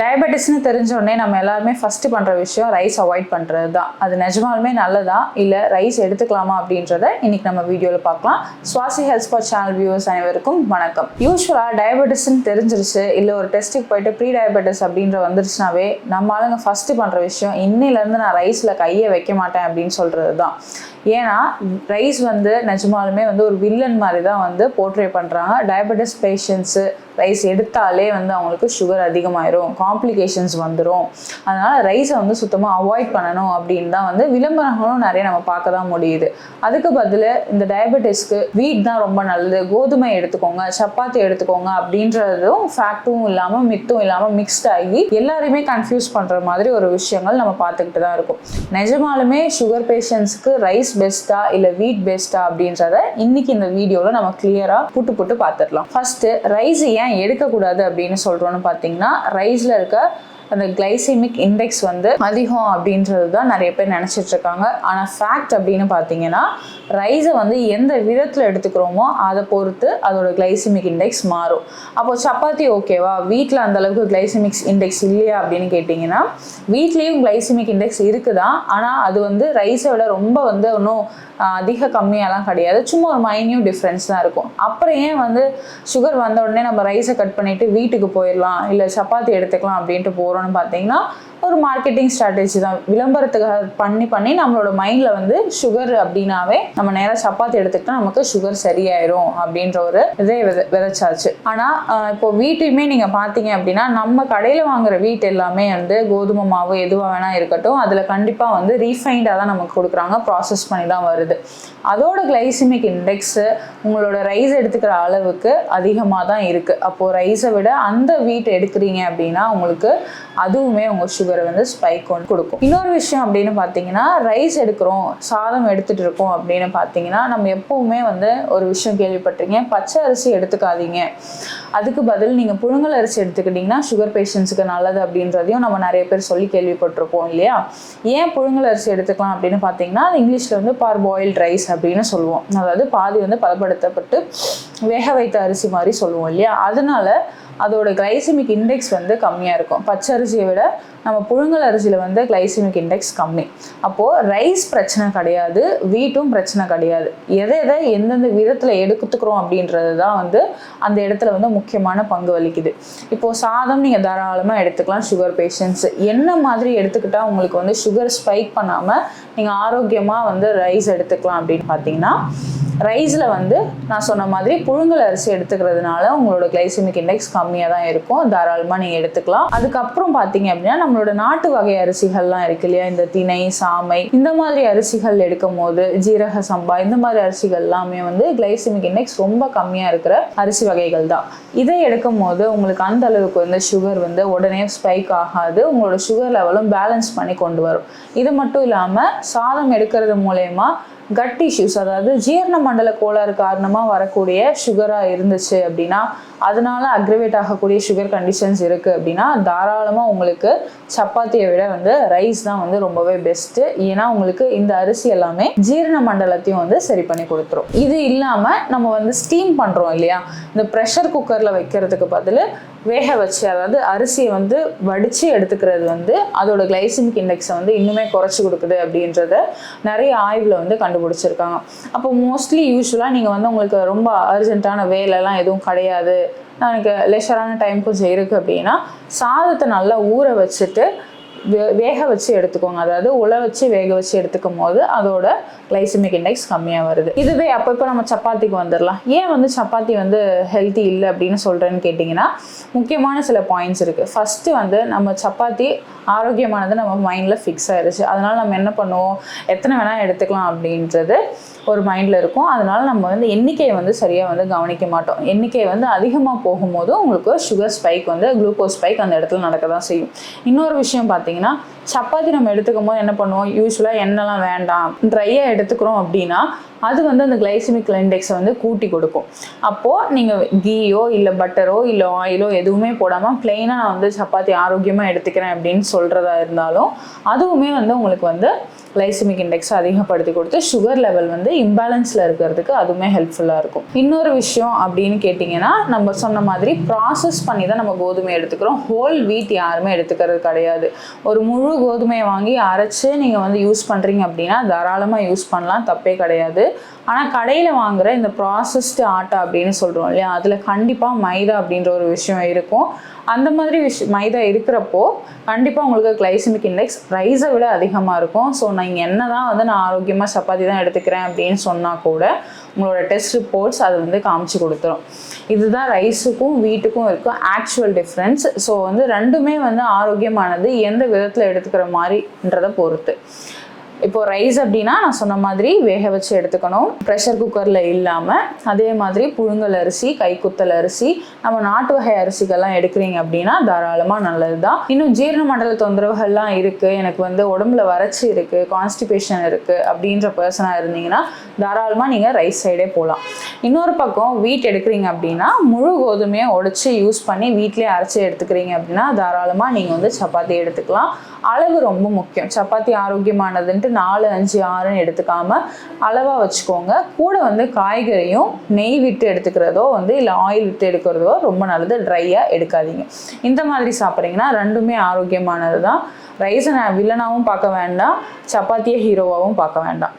டயபெட்டிஸ்னு தெரிஞ்சோடனே நம்ம எல்லாருமே ஃபஸ்ட்டு பண்ணுற விஷயம் ரைஸ் அவாய்ட் பண்ணுறது தான் அது நிஜமாலுமே நல்லதா? இல்லை ரைஸ் எடுத்துக்கலாமா அப்படின்றத இன்னைக்கு நம்ம வீடியோவில் பார்க்கலாம். சுவாசி ஹெல்த் ஃபார் சேனல் வியூவர்ஸ் அனைவருக்கும் வணக்கம். யூஸ்வலாக டயபெட்டிஸ்னு தெரிஞ்சிருச்சு இல்லை ஒரு டெஸ்ட்டுக்கு போயிட்டு ப்ரீ டயபெட்டிஸ் அப்படின்ற வந்துருச்சுனாவே நம்ம ஆளுங்க ஃபஸ்ட்டு பண்ணுற விஷயம் இன்னிலேருந்து நான் ரைஸில் கையை வைக்க மாட்டேன் அப்படின்னு சொல்கிறது தான் ஏன்னா ரைஸ் வந்து நிஜமாலுமே வந்து ஒரு வில்லன் மாதிரி தான் வந்து போர்ட்ரே பண்ணுறாங்க டயபெட்டிஸ் பேஷண்ட்ஸு ரைஸ் எடுத்தாலே வந்து அவங்களுக்கு சுகர் அதிகமாயிரும். காம்ப்ளிகேஷன்ஸ் வந்துடும் அதனால் ரைஸை வந்து சுத்தமாக அவாய்ட் பண்ணணும் அப்படின்னு தான் வந்து விளம்பரங்களும் நிறைய நம்ம பார்க்க தான் முடியுது. அதுக்கு பதில் இந்த டயபெட்டிஸ்க்கு வீட் தான் ரொம்ப நல்லது. கோதுமை எடுத்துக்கோங்க சப்பாத்தி எடுத்துக்கோங்க அப்படின்றதும் ஃபேக்ட்டும் இல்லாமல் மித்தும் இல்லாமல் மிக்ஸ்ட் ஆகி எல்லாருமே கன்ஃபியூஸ் பண்ணுற மாதிரி ஒரு விஷயங்கள் நம்ம பார்த்துக்கிட்டு தான் இருக்கும். நிஜமாலுமே சுகர் பேஷண்ட்ஸ்க்கு ரைஸ் பெஸ்ட்டா இல்லை வீட் பெஸ்ட்டா அப்படின்றத இன்னைக்கு இந்த வீடியோவில் நம்ம கிளியராக புட்டு புட்டு பார்த்துடலாம். ஃபர்ஸ்ட் ரைஸ் ஏன் எடுக்கக்கூடாது அப்படின்னு சொல்கிறோன்னு பார்த்தீங்கன்னா ரைஸில் இருக்க? அந்த கிளைசிமிக் இண்டெக்ஸ் வந்து அதிகம் அப்படின்றது தான் நிறைய பேர் நினச்சிட்டு இருக்காங்க ஆனால் ஃபேக்ட் அப்படின்னு பார்த்தீங்கன்னா ரைஸை வந்து எந்த விதத்தில் எடுத்துக்கிறோமோ அதை பொறுத்து அதோட கிளைசிமிக் இண்டெக்ஸ் மாறும். அப்போ சப்பாத்தி ஓகேவா வீட்டில் அந்த அளவுக்கு கிளைசிமிக்ஸ் இண்டெக்ஸ் இல்லையா அப்படின்னு கேட்டிங்கன்னா வீட்லேயும் கிளைசிமிக் இண்டெக்ஸ் இருக்குதான் ஆனால் அது வந்து ரைஸை விட ரொம்ப வந்து ஒன்றும் அதிக கம்மியாலாம் கிடையாது. சும்மா ஒரு மைன்யூட் டிஃப்ரென்ஸ் தான் இருக்கும். அப்புறம் ஏன் வந்து சுகர் வந்த உடனே நம்ம ரைஸை கட் பண்ணிவிட்டு வீட்டுக்கு போயிடலாம்? இல்லை சப்பாத்தி எடுத்துக்கலாம் அப்படின்ட்டு போகிறோம்னு பார்த்தீங்கன்னா ஒரு மார்க்கெட்டிங் ஸ்ட்ராட்டஜி தான். விளம்பரத்துக்காக பண்ணி பண்ணி நம்மளோட மைண்டில் வந்து சுகர் அப்படின்னாவே நம்ம நேராக சப்பாத்தி எடுத்துக்கிட்டா நமக்கு சுகர் சரியாயிரும் அப்படின்ற ஒரு இதே வித விதைச்சாச்சு. ஆனால் இப்போ வீட்டையுமே நீங்கள் பார்த்தீங்க அப்படின்னா நம்ம கடையில் வாங்குற வீட் எல்லாமே வந்து கோதுமை மாவு எதுவாக வேணால் இருக்கட்டும் அதில் கண்டிப்பாக வந்து ரீஃபைண்டாக தான் நமக்கு கொடுக்குறாங்க ப்ராசஸ் பண்ணி தான் வருது. அதோட கிளைசிமிக் இண்டெக்ஸு உங்களோட ரைஸ் எடுத்துக்கிற அளவுக்கு அதிகமாக தான் இருக்குது அப்போது ரைஸை விட அந்த வீட் எடுக்கிறீங்க அப்படின்னா உங்களுக்கு அதுவுமே உங்கள் சுகரை வந்து ஸ்பைக் ஒன்று கொடுக்கும். இன்னொரு விஷயம் அப்படின்னு பார்த்தீங்கன்னா ரைஸ் எடுக்கிறோம் சாதம் எடுத்துகிட்டு இருக்கோம் அப்படின்னு பார்த்தீங்கன்னா நம்ம எப்போவுமே வந்து ஒரு விஷயம் கேள்விப்பட்டிருக்கீங்க. பச்சை அரிசி எடுத்துக்காதீங்க. அதுக்கு பதில் நீங்கள் புழுங்கல் அரிசி எடுத்துக்கிட்டிங்கன்னா சுகர் பேஷண்ட்ஸுக்கு நல்லது அப்படின்றதையும் நம்ம நிறைய பேர் சொல்லி கேள்விப்பட்டிருப்போம் இல்லையா? ஏன் புழுங்கல் அரிசி எடுத்துக்கலாம் அப்படின்னு பார்த்தீங்கன்னா அது இங்கிலீஷில் வந்து பார் பாயில்ட் ரைஸ் அப்படின்னு சொல்லுவோம். அதாவது பாதி வந்து பதப்படுத்தப்பட்டு வேக வைத்த அரிசி மாதிரி சொல்லுவோம் இல்லையா? அதனால அதோட கிளைசிமிக் இண்டெக்ஸ் வந்து கம்மியாக இருக்கும். பச்சை அரிசியை விட நம்ம புழுங்கல் அரிசியில் வந்து கிளைசிமிக் இண்டெக்ஸ் கம்மி. அப்போது ரைஸ் பிரச்சனை கிடையாது வீட்டும் பிரச்சனை கிடையாது. எதை எதை எந்தெந்த விதத்தில் எடுத்துக்கிறோம் அப்படின்றது தான் வந்து அந்த இடத்துல வந்து முக்கியமான பங்கு வலிக்குது இப்போது சாதம் நீங்கள் தாராளமாக எடுத்துக்கலாம் சுகர் பேஷண்ட்ஸ் என்ன மாதிரி எடுத்துக்கிட்டால் உங்களுக்கு வந்து சுகர் ஸ்பைக் பண்ணாமல் நீங்கள் ஆரோக்கியமாக வந்து ரைஸ் எடுத்துக்கலாம் அப்படின்னு பார்த்தீங்கன்னா ரைஸில் வந்து நான் சொன்ன மாதிரி புழுங்கல் அரிசி எடுத்துக்கிறதுனால உங்களோட கிளைசிமிக் இண்டெக்ஸ் கம்மியாக தான் இருக்கும். தாராளமாக நீங்கள் எடுத்துக்கலாம். அதுக்கப்புறம் பார்த்தீங்க அப்படின்னா நம்மளோட நாட்டு வகை அரிசிகள்லாம் இருக்கு இல்லையா? இந்த திணை சாமை இந்த மாதிரி அரிசிகள் எடுக்கும் போது ஜீரக சம்பா இந்த மாதிரி அரிசிகள் எல்லாமே வந்து கிளைசிமிக் இண்டெக்ஸ் ரொம்ப கம்மியாக இருக்கிற அரிசி வகைகள் தான். இதை எடுக்கும் போது உங்களுக்கு அந்த அளவுக்கு வந்து சுகர் வந்து உடனே ஸ்பைக் ஆகாது. உங்களோட சுகர் லெவலும் பேலன்ஸ் பண்ணி கொண்டு வரும். இது மட்டும் இல்லாமல் சாதம் எடுக்கிறது மூலயமா கட் இஷ்யூஸ் அதாவது ஜீரண மண்டல கோளாறு காரணமாக வரக்கூடிய சுகராக இருந்துச்சு அப்படின்னா அதனால அக்ரிவேட் ஆகக்கூடிய சுகர் கண்டிஷன்ஸ் இருக்குது அப்படின்னா தாராளமாக உங்களுக்கு சப்பாத்தியை விட வந்து ரைஸ் தான் வந்து ரொம்பவே பெஸ்ட்டு ஏன்னா உங்களுக்கு இந்த அரிசி எல்லாமே ஜீரண மண்டலத்தையும் வந்து சரி பண்ணி கொடுத்துரும். இது இல்லாமல் நம்ம வந்து ஸ்டீம் பண்ணுறோம் இல்லையா? இந்த ப்ரெஷர் குக்கரில் வைக்கிறதுக்கு பதில் வேக வச்சு அதாவது அரிசியை வந்து வடித்து எடுத்துக்கிறது வந்து அதோட கிளைசிமிக் இண்டெக்ஸை வந்து இன்னுமே குறைச்சி கொடுக்குது அப்படின்றத நிறைய ஆய்வில் வந்து கண்டுபிடிச்சிருக்காங்க. அப்போ மோஸ்ட்லி யூஸ்வலாக நீங்கள் வந்து உங்களுக்கு ரொம்ப அர்ஜென்ட்டான வேலைலாம் எதுவும் கிடையாது. எனக்கு லெஷரான டைம் கொஞ்சம் இருக்குது அப்படின்னா சாதத்தை நல்லா ஊற வச்சுட்டு வேக வச்சு எடுத்துக்கோங்க. அதாவது உல வச்சு வேக வச்சு எடுத்துக்கும் போது அதோட கிளைசமிக் இண்டெக்ஸ் கம்மியாக வருது. இதுவே அப்பப்போ நம்ம சப்பாத்திக்கு வந்துடலாம் ஏன் வந்து சப்பாத்தி வந்து ஹெல்த்தி இல்லை அப்படின்னு சொல்கிறேன்னு கேட்டிங்கன்னா முக்கியமான சில பாயிண்ட்ஸ் இருக்குது ஃபஸ்ட்டு வந்து நம்ம சப்பாத்தி ஆரோக்கியமானது நம்ம மைண்டில் ஃபிக்ஸ் ஆயிடுச்சு அதனால் நம்ம என்ன பண்ணுவோம்? எத்தனை வேணால் எடுத்துக்கலாம் அப்படின்றது ஒரு மைண்டில் இருக்கும். அதனால் நம்ம வந்து எண்ணிக்கையை வந்து சரியாக வந்து கவனிக்க மாட்டோம். எண்ணிக்கை வந்து அதிகமாக போகும்போது உங்களுக்கு சுகர் ஸ்பைக் வந்து குளுக்கோஸ் ஸ்பைக் அந்த இடத்துல நடக்க தான் செய்யும். இன்னொரு விஷயம் பார்த்தீங்கன்னா பார்த்தீங்கன்னா சப்பாத்தி நம்ம எடுத்துக்கும் போது என்ன பண்ணுவோம்? யூஸ்வலாக எண்ணெய்லாம் வேண்டாம். ட்ரையாக எடுத்துக்கிறோம் அப்படின்னா அது வந்து அந்த கிளைசிமிக் இண்டெக்ஸை வந்து கூட்டி கொடுக்கும். அப்போது நீங்கள் கீயோ இல்லை பட்டரோ இல்லை ஆயிலோ எதுவுமே போடாமல் பிளெயினாக நான் வந்து சப்பாத்தி ஆரோக்கியமாக எடுத்துக்கிறேன் அப்படின்னு சொல்கிறதா இருந்தாலும் அதுவுமே வந்து உங்களுக்கு வந்து கிளைசிமிக் இண்டெக்ஸ் அதிகப்படுத்தி கொடுத்து சுகர் லெவல் வந்து இம்பேலன்ஸில் இருக்கிறதுக்கு அதுவுமே ஹெல்ப்ஃபுல்லாக இருக்கும். இன்னொரு விஷயம் அப்படின்னு கேட்டிங்கன்னா நம்ம சொன்ன மாதிரி ப்ராசஸ் பண்ணி தான் நம்ம கோதுமை எடுத்துக்கிறோம். ஹோல் வீட் யாருமே எடுத்துக்கிறது கிடையாது. ஒரு முழு கோதுமையை வாங்கி அரைச்சு நீங்கள் வந்து யூஸ் பண்ணுறீங்க அப்படின்னா தாராளமாக யூஸ் பண்ணலாம். தப்பே கிடையாது. ஆனால் கடையில் வாங்குகிற இந்த ப்ராசஸ்டு ஆட்டா அப்படின்னு சொல்கிறோம் இல்லையா? அதில் கண்டிப்பாக மைதா அப்படின்ற ஒரு விஷயம் இருக்கும். அந்த மாதிரி விஷ் மைதா இருக்கிறப்போ கண்டிப்பாக உங்களுக்கு கிளைசமிக் இண்டெக்ஸ் ரைஸை விட அதிகமாக இருக்கும். ஸோ நீங்கள் என்ன தான் வந்து நான் ஆரோக்கியமாக சப்பாத்தி தான் எடுத்துக்கிறேன் அப்படின்னு சொன்னால் கூட உங்களோட டெஸ்ட் ரிப்போர்ட்ஸ் அது வந்து காமிச்சு கொடுத்துரும். இதுதான் ரைஸுக்கும் வீட்டுக்கும் இருக்கும் ஆக்சுவல் டிஃப்ரென்ஸ் ஸோ வந்து ரெண்டுமே வந்து ஆரோக்கியமானது எந்த விதத்தில் எடுத்துக்கிற மாதிரின்றதை பொறுத்து. இப்போ ரைஸ் அப்படின்னா நான் சொன்ன மாதிரி வேக வச்சு எடுத்துக்கணும். ப்ரெஷர் குக்கரில் இல்லாமல் அதே மாதிரி புழுங்கல் அரிசி கைக்குத்தல் அரிசி நம்ம நாட்டு வகை அரிசிகள்லாம் எடுக்கிறீங்க அப்படின்னா தாராளமாக நல்லது தான் இன்னும் ஜீரண மண்டல தொந்தரவுகள்லாம் இருக்குது எனக்கு வந்து உடம்புல வறட்சி இருக்குது கான்ஸ்டிபேஷன் இருக்குது அப்படின்ற பர்சனாக இருந்தீங்கன்னா தாராளமாக நீங்கள் ரைஸ் சைடே போகலாம் இன்னொரு பக்கம் வீட் எடுக்கிறீங்க அப்படின்னா முழு கோதுமையை உடைச்சி யூஸ் பண்ணி வீட்டிலே அரைச்சி எடுத்துக்கிறீங்க அப்படின்னா தாராளமாக நீங்கள் வந்து சப்பாத்தி எடுத்துக்கலாம். அளவு ரொம்ப முக்கியம். சப்பாத்தி ஆரோக்கியமானதுன்ட்டு நாலு அஞ்சு ஆறுன்னு எடுத்துக்காம அளவாக வச்சுக்கோங்க. கூட வந்து காய்கறியும் நெய் விட்டு எடுத்துக்கிறதோ வந்து இல்லை ஆயில் விட்டு எடுக்கிறதோ ரொம்ப நல்லது. ட்ரையாக எடுக்காதீங்க. இந்த மாதிரி சாப்பிட்றீங்கன்னா ரெண்டுமே ஆரோக்கியமானது தான் ரைஸை நான் வில்லனாகவும் பார்க்க வேண்டாம். சப்பாத்தியை ஹீரோவாகவும் பார்க்க வேண்டாம்.